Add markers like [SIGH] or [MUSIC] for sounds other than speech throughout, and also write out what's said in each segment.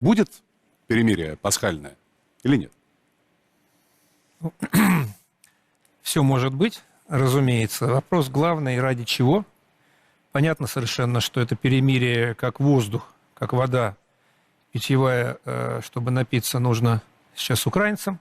Будет перемирие пасхальное или нет? [CLEARS THROAT] Все может быть, разумеется. Вопрос главный, ради чего? Понятно совершенно, что это перемирие как воздух, как вода питьевая, э, чтобы напиться, нужно сейчас украинцам,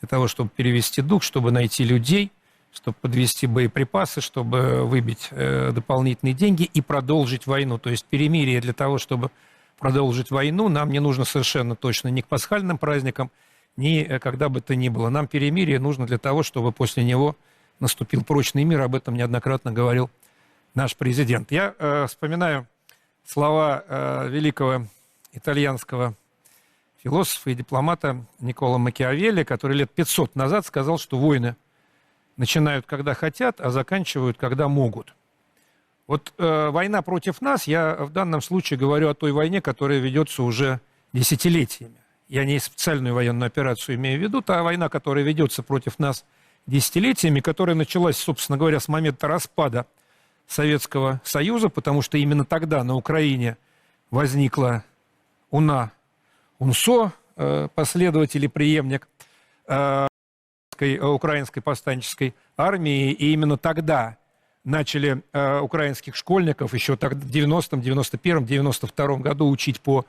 для того, чтобы перевести дух, чтобы найти людей, чтобы подвести боеприпасы, чтобы выбить э, дополнительные деньги и продолжить войну. То есть перемирие для того, чтобы продолжить войну, нам не нужно совершенно точно ни к пасхальным праздникам, ни э, когда бы то ни было. Нам перемирие нужно для того, чтобы после него наступил прочный мир. Об этом неоднократно говорил наш президент. Я э, вспоминаю слова э, великого итальянского философа и дипломата Никола Макиавелли, который лет 500 назад сказал, что войны начинают, когда хотят, а заканчивают, когда могут. Вот э, война против нас, я в данном случае говорю о той войне, которая ведется уже десятилетиями. Я не специальную военную операцию имею в виду, та война, которая ведется против нас десятилетиями, которая началась, собственно говоря, с момента распада Советского Союза, потому что именно тогда на Украине возникла УНА, УНСО, э, последователь и преемник э, украинской повстанческой армии, и именно тогда начали э, украинских школьников еще так, в 90-м, 91-м, 92-м году учить по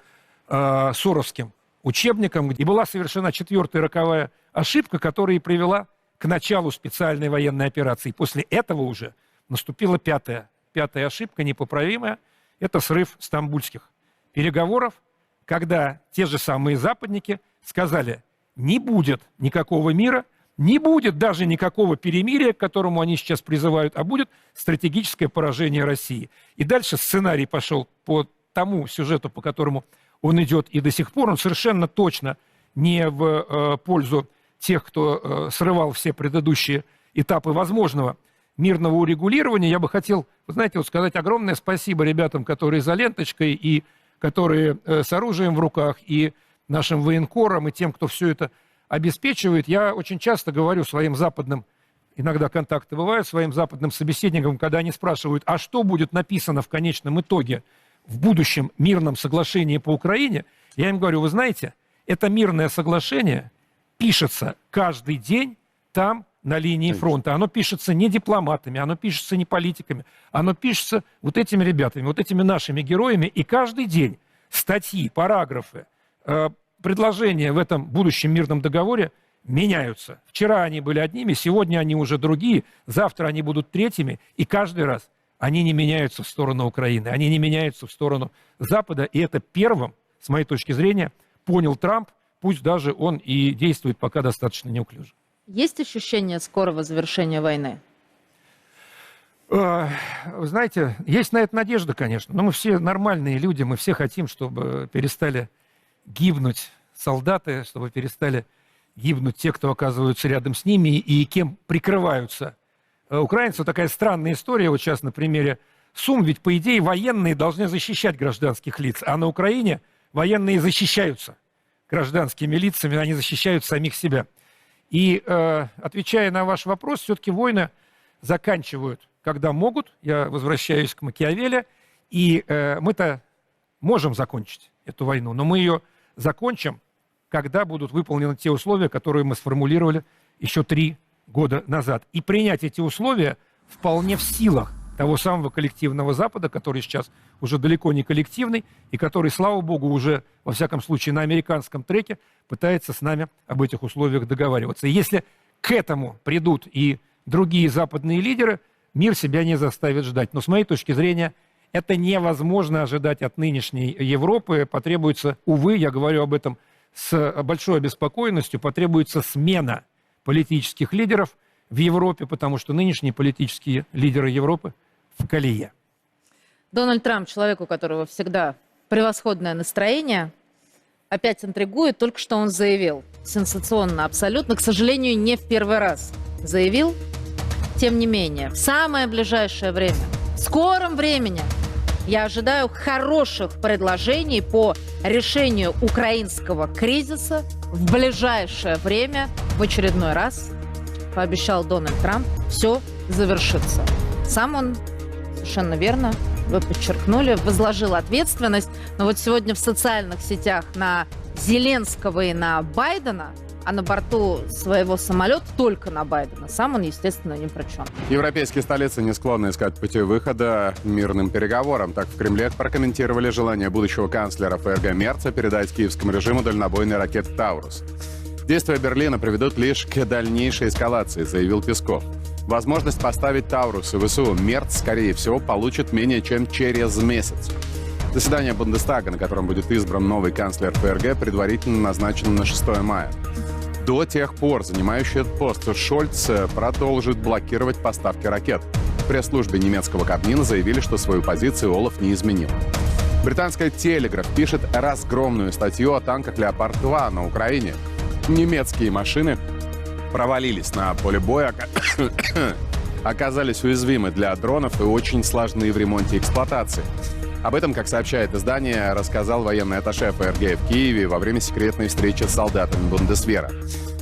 э, соровским учебникам, и была совершена четвертая роковая ошибка, которая и привела к началу специальной военной операции. После этого уже наступила пятая, пятая ошибка, непоправимая. Это срыв стамбульских переговоров, когда те же самые западники сказали, не будет никакого мира, не будет даже никакого перемирия, к которому они сейчас призывают, а будет стратегическое поражение России. И дальше сценарий пошел по тому сюжету, по которому он идет и до сих пор. Он совершенно точно не в э, пользу тех, кто э, срывал все предыдущие этапы возможного мирного урегулирования. Я бы хотел, знаете, вот сказать огромное спасибо ребятам, которые за ленточкой и которые э, с оружием в руках, и нашим военкорам, и тем, кто все это обеспечивает. Я очень часто говорю своим западным, иногда контакты бывают, своим западным собеседникам, когда они спрашивают, а что будет написано в конечном итоге в будущем мирном соглашении по Украине, я им говорю, вы знаете, это мирное соглашение пишется каждый день там, на линии фронта. Оно пишется не дипломатами, оно пишется не политиками, оно пишется вот этими ребятами, вот этими нашими героями. И каждый день статьи, параграфы, э, предложения в этом будущем мирном договоре меняются. Вчера они были одними, сегодня они уже другие, завтра они будут третьими, и каждый раз они не меняются в сторону Украины, они не меняются в сторону Запада, и это первым, с моей точки зрения, понял Трамп, пусть даже он и действует пока достаточно неуклюже. Есть ощущение скорого завершения войны? Э, вы знаете, есть на это надежда, конечно. Но мы все нормальные люди, мы все хотим, чтобы перестали гибнуть солдаты, чтобы перестали гибнуть те, кто оказываются рядом с ними и кем прикрываются э, украинцы. Такая странная история, вот сейчас на примере Сум, ведь по идее военные должны защищать гражданских лиц, а на Украине военные защищаются гражданскими лицами, они защищают самих себя. И э, отвечая на ваш вопрос, все-таки войны заканчивают, когда могут. Я возвращаюсь к Макиавелли, и э, мы-то можем закончить эту войну, но мы ее закончим, когда будут выполнены те условия, которые мы сформулировали еще три года назад. И принять эти условия вполне в силах того самого коллективного Запада, который сейчас уже далеко не коллективный, и который, слава богу, уже, во всяком случае, на американском треке пытается с нами об этих условиях договариваться. И если к этому придут и другие западные лидеры, мир себя не заставит ждать. Но с моей точки зрения, это невозможно ожидать от нынешней Европы. Потребуется, увы, я говорю об этом с большой обеспокоенностью, потребуется смена политических лидеров в Европе, потому что нынешние политические лидеры Европы в колее. Дональд Трамп, человек, у которого всегда превосходное настроение, опять интригует. Только что он заявил, сенсационно абсолютно, к сожалению, не в первый раз заявил, тем не менее, в самое ближайшее время, в скором времени я ожидаю хороших предложений по решению украинского кризиса в ближайшее время. В очередной раз пообещал Дональд Трамп, все завершится. Сам он совершенно верно вы подчеркнули, возложил ответственность. Но вот сегодня в социальных сетях на Зеленского и на Байдена, а на борту своего самолета только на Байдена. Сам он, естественно, ни при чем. Европейские столицы не склонны искать пути выхода мирным переговорам. Так в Кремле прокомментировали желание будущего канцлера ФРГ Мерца передать киевскому режиму дальнобойный ракет «Таурус». Действия Берлина приведут лишь к дальнейшей эскалации, заявил Песков. Возможность поставить «Таурус» и ВСУ Мерц, скорее всего, получит менее чем через месяц. Заседание Бундестага, на котором будет избран новый канцлер ФРГ, предварительно назначено на 6 мая. До тех пор занимающий этот пост Шольц э, продолжит блокировать поставки ракет. В пресс-службе немецкого Кабмина заявили, что свою позицию Олаф не изменил. Британская «Телеграф» пишет разгромную статью о танках «Леопард-2» на Украине. Немецкие машины провалились на поле боя, ока- [COUGHS] оказались уязвимы для дронов и очень сложны в ремонте и эксплуатации. Об этом, как сообщает издание, рассказал военный атташе ФРГ в Киеве во время секретной встречи с солдатами Бундесвера.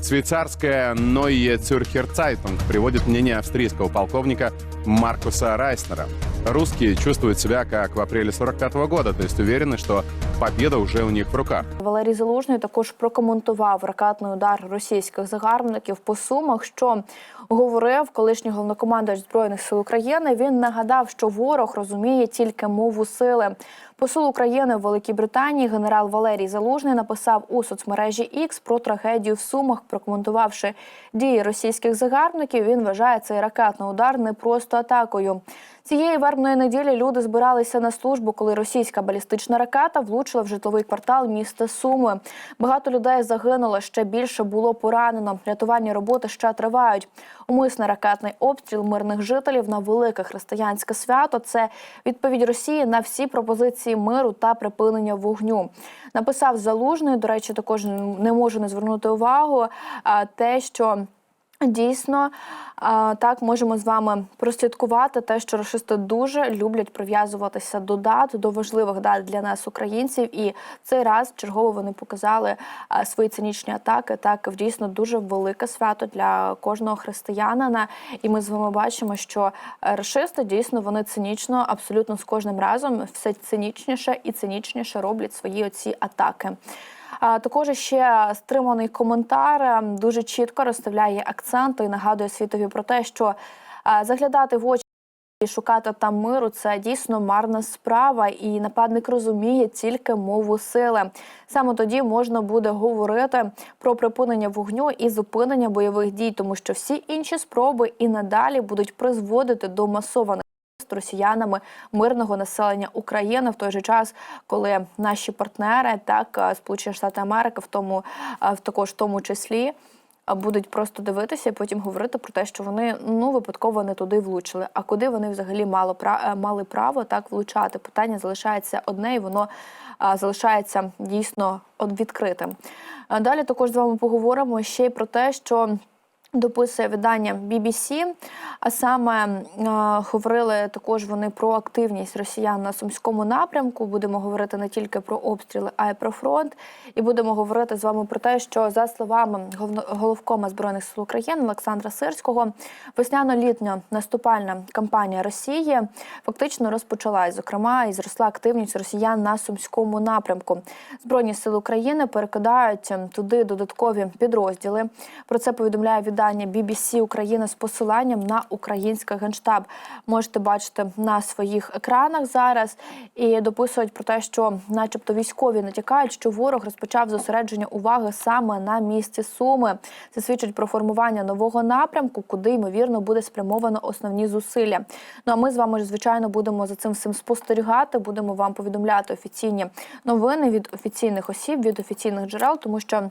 Швейцарская Neue Zürcher Zeitung приводит мнение австрийского полковника Маркуса Райснера. Русские чувствуют себя как в апреле 45 года, то есть уверены, что победа уже у них в руках. Валерій Залужний також прокоментував ракетний удар російських загарбників по сумах, що говорив колишній головнокомандувач збройних сил України. Він нагадав, що ворог розуміє тільки мову сили. Посол України в Великій Британії генерал Валерій Залужний написав у соцмережі X про трагедію в Сумах, прокоментувавши дії російських загарбників. Він вважає цей ракетний удар не просто атакою. Цієї вербної неділі люди збиралися на службу, коли російська балістична ракета влучила в житловий квартал міста Суми. Багато людей загинуло, ще більше було поранено. Рятувальні роботи ще тривають. Умисний ракетний обстріл мирних жителів на велике християнське свято. Це відповідь Росії на всі пропозиції миру та припинення вогню. Написав залужний. До речі, також не можу не звернути увагу те, що. Дійсно, так можемо з вами прослідкувати те, що рашисти дуже люблять прив'язуватися до дат, до важливих дат для нас, українців. І цей раз чергово вони показали свої цинічні атаки. Так, в дійсно дуже велике свято для кожного християнина. І ми з вами бачимо, що е, рашисти дійсно вони цинічно, абсолютно з кожним разом все цинічніше і цинічніше роблять свої оці атаки. Також ще стриманий коментар е, дуже чітко розставляє акценти і нагадує світові про те, що заглядати в очі. І шукати там миру це дійсно марна справа, і нападник розуміє тільки мову сили. Саме тоді можна буде говорити про припинення вогню і зупинення бойових дій, тому що всі інші спроби і надалі будуть призводити до масованих з росіянами мирного населення України в той же час, коли наші партнери, так е, Сполучені Штати Америки, в тому е, в також тому числі. е, Будуть просто дивитися і потім говорити про те, що вони ну випадково не туди влучили. А куди вони взагалі мало мали право так влучати? Питання залишається одне, і воно залишається дійсно відкритим. Далі також з вами поговоримо ще й про те, що Дописує видання BBC, а саме е, говорили також вони про активність росіян на сумському напрямку. Будемо говорити не тільки про обстріли, а й про фронт. І будемо говорити з вами про те, що за словами головкома збройних сил України Олександра Сирського, весняно-літня наступальна кампанія Росії фактично розпочалась. Зокрема, і зросла активність росіян на сумському напрямку. Збройні сили України перекидають ем, туди додаткові підрозділи. Про це повідомляє видання BBC Україна з посиланням на український генштаб. Можете бачити на своїх екранах зараз і дописують про те, що, начебто, військові натякають, що ворог розпочав зосередження уваги саме на місці Суми. Це свідчить про формування нового напрямку, куди ймовірно буде спрямовано основні зусилля. Ну а ми з вами ж звичайно будемо за цим всім спостерігати. Будемо вам повідомляти офіційні новини від офіційних осіб, від офіційних джерел, тому що.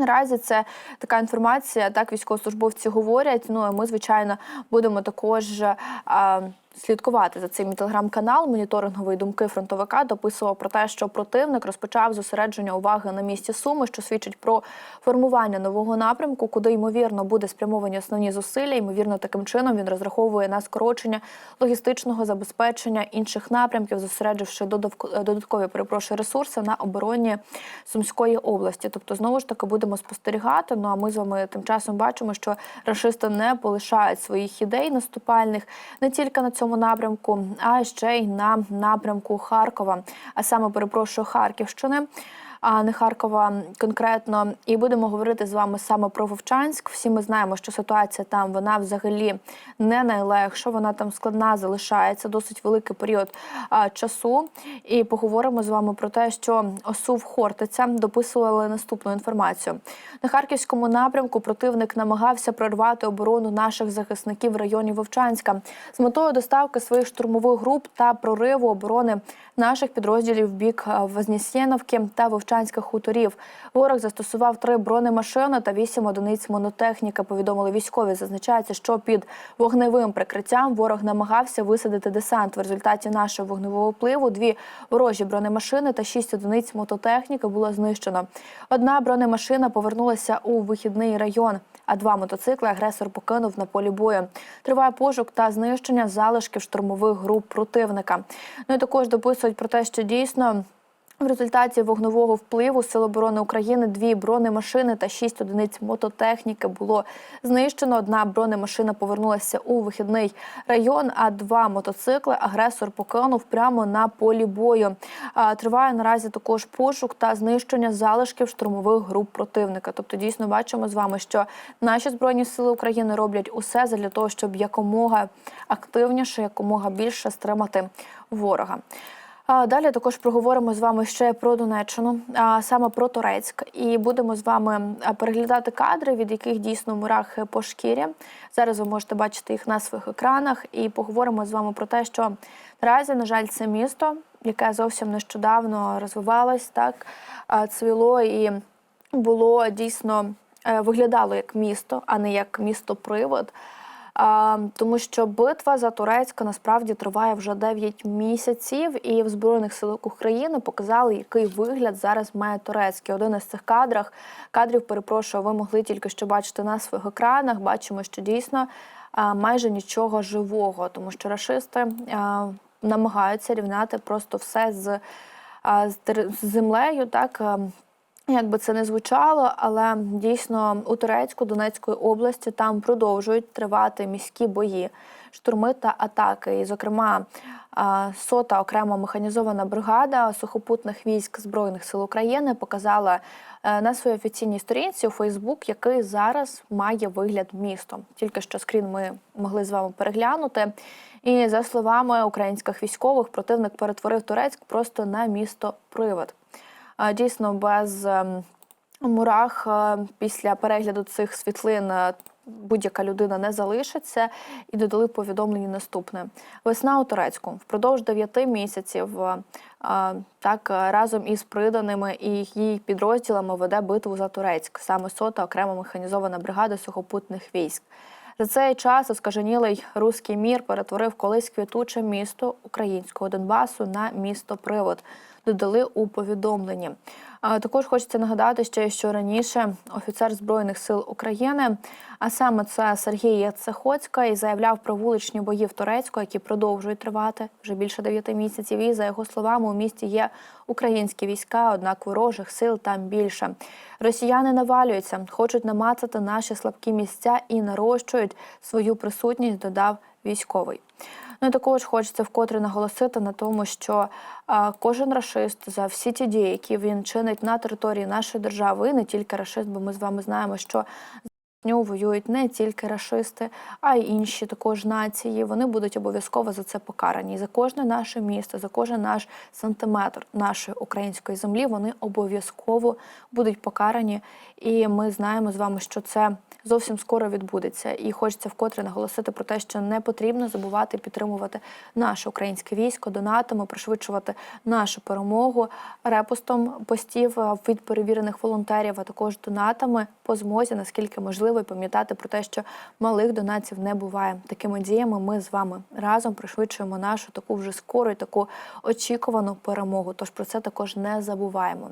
Наразі це така інформація, так військовослужбовці говорять. Ну а ми, звичайно, будемо також а, слідкувати за цим телеграм-канал. Моніторингової думки фронтовика дописував про те, що противник розпочав зосередження уваги на місці Суми, що свідчить про формування нового напрямку, куди ймовірно буде спрямовані основні зусилля. Ймовірно, таким чином він розраховує на скорочення логістичного забезпечення інших напрямків, зосередживши додавко- додаткові перепрошую ресурси на обороні Сумської області. Тобто, знову ж таки будемо спостерігати. Ну а ми з вами тим часом бачимо, що рашисти не полишають своїх ідей наступальних не тільки на цьому напрямку, а ще й на напрямку Харкова, а саме перепрошую Харківщини. А не Харкова конкретно, і будемо говорити з вами саме про Вовчанськ. Всі ми знаємо, що ситуація там вона взагалі не найлегша. Вона там складна залишається досить великий період а, часу. І поговоримо з вами про те, що ОСУВ Хортиця дописували наступну інформацію. На харківському напрямку противник намагався прорвати оборону наших захисників в районі Вовчанська з метою доставки своїх штурмових груп та прориву оборони наших підрозділів в бік Вознесєновки та Вовчанських хуторів. Ворог застосував три бронемашини та вісім одиниць монотехніки. Повідомили військові. Зазначається, що під вогневим прикриттям ворог намагався висадити десант. В результаті нашого вогневого впливу дві ворожі бронемашини та шість одиниць мототехніки було знищено. Одна бронемашина повернулася у вихідний район, а два мотоцикли агресор покинув на полі бою. Триває пошук та знищення залишків штурмових груп противника. Ну і також дописують про те, що дійсно. В результаті вогневого впливу Сил оборони України дві бронемашини та шість одиниць мототехніки було знищено. Одна бронемашина повернулася у вихідний район, а два мотоцикли агресор покинув прямо на полі бою. Триває наразі також пошук та знищення залишків штурмових груп противника. Тобто, дійсно бачимо з вами, що наші збройні сили України роблять усе для того, щоб якомога активніше, якомога більше стримати ворога. А Далі також проговоримо з вами ще про Донеччину, а саме про Торецьк, і будемо з вами переглядати кадри, від яких дійсно мурах по шкірі. Зараз ви можете бачити їх на своїх екранах, і поговоримо з вами про те, що наразі, на жаль, це місто, яке зовсім нещодавно розвивалось, так цвіло і було дійсно е, виглядало як місто, а не як місто-привод. Тому що битва за Турецька насправді триває вже 9 місяців, і в Збройних силах України показали, який вигляд зараз має Турецький. Один із цих кадрах кадрів, перепрошую, ви могли тільки що бачити на своїх екранах. Бачимо, що дійсно майже нічого живого, тому що рашисти намагаються рівняти просто все з з землею, так. Як би це не звучало, але дійсно у Турецьку, Донецької області там продовжують тривати міські бої, штурми та атаки. І, зокрема, сота окрема механізована бригада сухопутних військ Збройних сил України показала е, на своїй офіційній сторінці у Фейсбук, який зараз має вигляд міста. Тільки що скрін ми могли з вами переглянути. І за словами українських військових, противник перетворив Турецьк просто на місто привид. Дійсно, без ем, мурах е, після перегляду цих світлин е, будь-яка людина не залишиться. І додали повідомлення наступне: весна у Турецьку впродовж 9 місяців. е, Так, разом із приданими і її підрозділами веде битву за Турецьк, саме сота окрема механізована бригада сухопутних військ. За цей час оскаженілий руський мір перетворив колись квітуче місто українського Донбасу на місто привод. Додали у повідомленні. Також хочеться нагадати ще, що раніше офіцер збройних сил України, а саме це Сергій Яцехоцька, заявляв про вуличні бої в Турецьку, які продовжують тривати вже більше дев'яти місяців. І за його словами, у місті є українські війська, однак ворожих сил там більше. Росіяни навалюються, хочуть намацати наші слабкі місця і нарощують свою присутність. Додав військовий. Ну і також хочеться вкотре наголосити на тому, що кожен рашист за всі ті дії, які він чинить на території нашої держави, і не тільки рашист, бо ми з вами знаємо, що нього воюють не тільки рашисти, а й інші також нації. Вони будуть обов'язково за це покарані. І за кожне наше місто, за кожен наш сантиметр нашої української землі вони обов'язково будуть покарані. І ми знаємо з вами, що це зовсім скоро відбудеться. І хочеться вкотре наголосити про те, що не потрібно забувати підтримувати наше українське військо, донатами, пришвидшувати нашу перемогу репостом постів від перевірених волонтерів, а також донатами по змозі, наскільки можливо, і пам'ятати про те, що малих донатів не буває. Такими діями ми з вами разом пришвидшуємо нашу таку вже скору і таку очікувану перемогу. Тож про це також не забуваємо.